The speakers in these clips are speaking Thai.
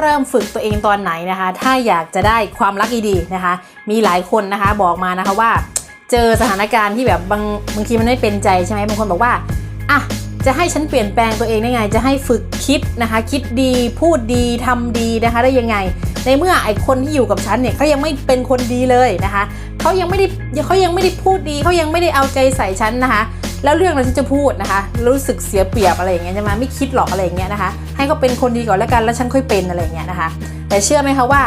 เริ่มฝึกตัวเองตอนไหนนะคะ ถ้าอยากจะได้ความรักดีๆนะคะ มีหลายคนนะคะบอกมานะคะว่า เจอสถานการณ์ที่แบบบางบางทีมันไม่เป็นใจใช่ไหมบางคนบอกว่าอะจะให้ฉันเปลี่ยนแปลงตัวเองได้ไง จะให้ฝึกคิดนะคะ คิดดีพูดดีทำดีนะคะ ได้ยังไง ในเมื่อไอคนที่อยู่กับฉันเนี่ยเขายังไม่เป็นคนดีเลยนะคะเขายังไม่ได้เขายังไม่ได้พูดดีเขายังไม่ได้เอาใจใส่ฉันนะคะ แล้วเรื่องอะไรฉันจะพูดนะคะ รู้สึกเสียเปรียบอะไรอย่างเงี้ยใช่ไหมไม่คิดหรอกอะไรอย่างเงี้ยนะคะ ให้เขาเป็นคนดีก่อนแล้วกันแล้วฉันค่อยเป็นอะไรอย่างเงี้ยนะคะ แต่เชื่อไหมคะว่า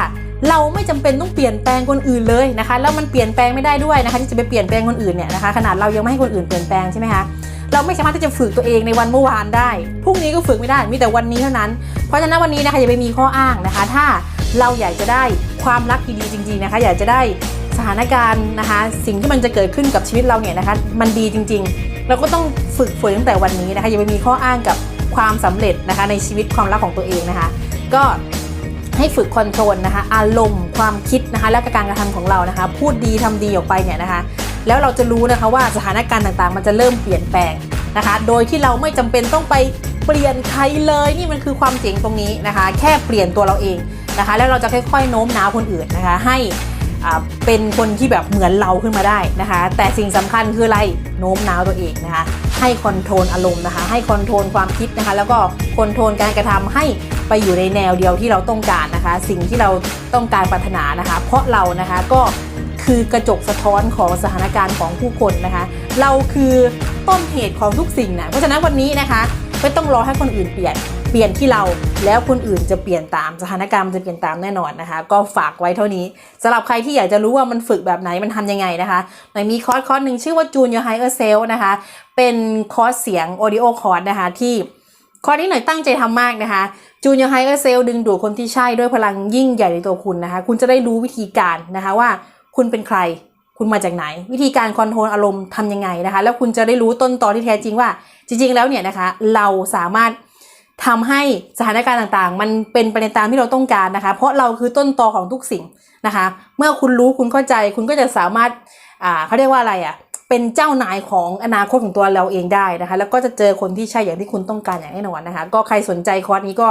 เราไม่จำเป็นต้องเปลี่ยนแปลงคนอื่นเลยนะคะ แล้วมันเปลี่ยนแปลงไม่ได้ด้วยนะคะ ที่จะไปเปลี่ยนแปลงคนอื่นเนี่ยนะคะ ขนาดเรายังไม่ให้คนอื่นเปลี่ยนแปลงใช่ไหมคะเราไม่สามารถที่จะฝึกตัวเองในวันเมื่อวานได้ พรุ่งนี้ก็ฝึกไม่ได้ มีแต่วันนี้เท่านั้น เพราะฉะนั้นวันนี้นะคะอย่าไปมีข้ออ้างนะคะ ถ้าเราอยากจะได้ความรักดีๆจริง ๆนะคะ อยากจะได้สถานการณ์นะคะ สิ่งที่มันจะเกิดขึ้นกับชีวิตเราเนี่ยนะคะ มันดีจริง ๆ เราก็ต้องฝึกฝนตั้งแต่วันนี้นะคะอย่าไปมีข้ออ้างกับความสำเร็จนะคะในชีวิตความรักของตัวเองนะคะ ก็ให้ฝึกคอนโทรลนะคะอารมณ์ความคิดนะคะและการกระทำของเรานะคะ พูดดีทำดีออกไปเนี่ยนะคะ แล้วเราจะรู้นะคะว่าสถานการณ์ต่างๆ มันจะเริ่มเปลี่ยนแปลงนะคะ โดยที่เราไม่จำเป็นต้องไปเปลี่ยนใครเลยนี่มันคือความเจ๋งตรงนี้นะคะ แค่เปลี่ยนตัวเราเองนะคะ แล้วเราจะค่อยๆโน้มน้าวคนอื่นนะคะ ให้ เป็นคนที่แบบเหมือนเราขึ้นมาได้นะคะ แต่สิ่งสำคัญคืออะไรโน้มน้าวตัวเองนะคะ ให้คอนโทรลอารมณ์นะคะ ให้คอนโทรลความคิดนะคะ แล้วก็คอนโทรลการกระทำให้ไปอยู่ในแนวเดียวที่เราต้องการนะคะ สิ่งที่เราต้องการปรารถนานะคะ เพราะเรานะคะก็คือกระจกสะท้อนของสถานการณ์ของผู้คนนะคะ เราคือต้นเหตุของทุกสิ่งนะเพราะฉะนั้นวันนี้นะคะ ไม่ต้องรอให้คนอื่นเปลี่ยน เปลี่ยนที่เราแล้วคนอื่นจะเปลี่ยนตามสถานการณ์มันจะเปลี่ยนตามแน่นอนนะคะ ก็ฝากไว้เท่านี้สำหรับใครที่อยากจะรู้ว่ามันฝึกแบบไหนมันทำยังไงนะคะหน่อยมีคอร์สคอร์สหนึ่งชื่อว่า Junior Higher Self นะคะ เป็นคอร์สเสียง audio คอร์สนะคะที่คอร์สนี้หน่อยตั้งใจทำมากนะคะ Junior Higher Self ดึงดูดคนที่ใช่ด้วยพลังยิ่งใหญ่ในตัวคุณนะคะ คุณจะได้รู้วิธีการนะคะว่าคุณเป็นใคร คุณมาจากไหน วิธีการคอนโทรลอารมณ์ทำยังไงนะคะ แล้วคุณจะได้รู้ต้นตอที่แท้จริงว่า จริง ๆ แล้วเนี่ยนะคะ เราสามารถ ทำให้สถานการณ์ต่างๆ มันเป็นไปในตามที่เราต้องการนะคะ เพราะเราคือต้นตอของทุกสิ่งนะคะ เมื่อคุณรู้คุณเข้าใจคุณก็จะสามารถอ่าเขาเรียกว่าอะไรอะเป็นเจ้านายของอนาคตของตัวเราเองได้นะคะ แล้วก็จะเจอคนที่ใช่อย่างที่คุณต้องการอย่างแน่นอนนะคะ ก็ใครสนใจคอร์สนี้ก็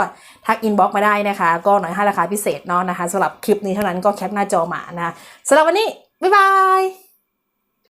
ทักอินบ็อกมาได้นะคะ ก็หน่อยให้ราคาพิเศษเนาะนะคะสำหรับคลิปนี้เท่านั้นก็แคปหน้าจอมานะะสำหรับวันนี้บ๊ายบาย